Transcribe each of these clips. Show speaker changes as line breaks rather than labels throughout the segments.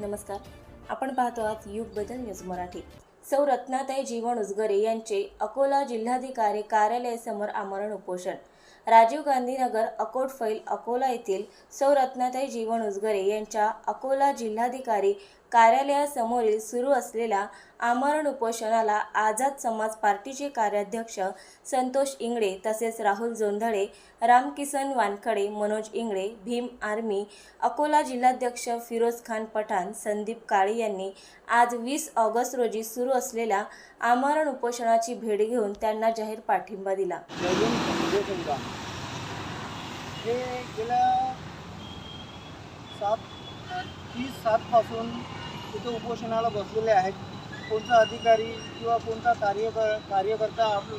नमस्कार. आपण पाहतो आहात युग बदल न्यूज मराठी. सौ रत्नाताई जीवन उजगरे यांचे अकोला जिल्हाधिकारी कार्यालयासमोर आमरण उपोषण. राजीव गांधीनगर अकोट फैल अकोला येथील सौ रत्नाताई जीवन उजगरे यांच्या अकोला जिल्हाधिकारी कार्यालयासमोरील सुरू असलेल्या आमरण उपोषणाला आझाद समाज पार्टीचे कार्याध्यक्ष संतोष इंगळे तसेच राहुल जोंधळे रामकिसन वानखडे मनोज इंगळे भीम आर्मी अकोला जिल्हाध्यक्ष फिरोज खान पठाण संदीप काळे यांनी आज वीस ऑगस्ट रोजी सुरू असलेल्या आमरण उपोषणाची भेट घेऊन त्यांना जाहीर पाठिंबा दिला.
म्हणजे हे गेल्या सात तीस सातपासून तिथे उपोषणाला बसलेले आहेत. कोणता अधिकारी किंवा कोणता कार्यकर कार्यकर्ता आपलं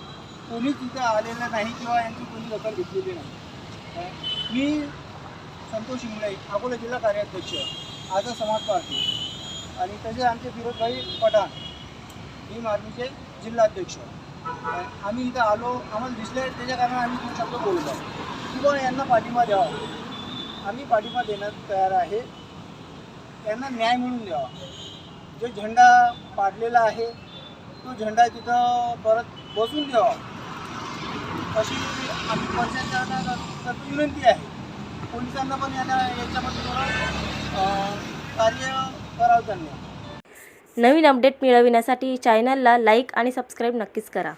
कोणीच तिथे आलेला नाही किंवा यांची कोणी दखल घेतलेली नाही. मी संतोष इंगळे अकोला जिल्हा कार्याध्यक्ष आज समाज पार्टी. आणि तसे आमचे फिरोजभाई पठाण भीम आर्मीचे जिल्हाध्यक्ष. आम्ही इथं आलो आम्हाला दिसले त्याच्या कारण आम्ही दोन शब्द बोललो किंवा यांना पाठिंबा द्यावा. आम्ही पाठिंबा देण्यात तयार आहे. त्यांना न्याय मिळून द्यावा. जो झेंडा पाडलेला आहे तो झेंडा तिथं परत बसून द्यावा. अशी आम्ही पंचायत विनंती आहे. पोलिसांना पण याला याच्यामध्ये थोडं कार्य करावं त्यांनी.
नवीन अपडेट मिळविण्यासाठी चॅनलला लाईक आणि सबस्क्राईब नक्कीच करा.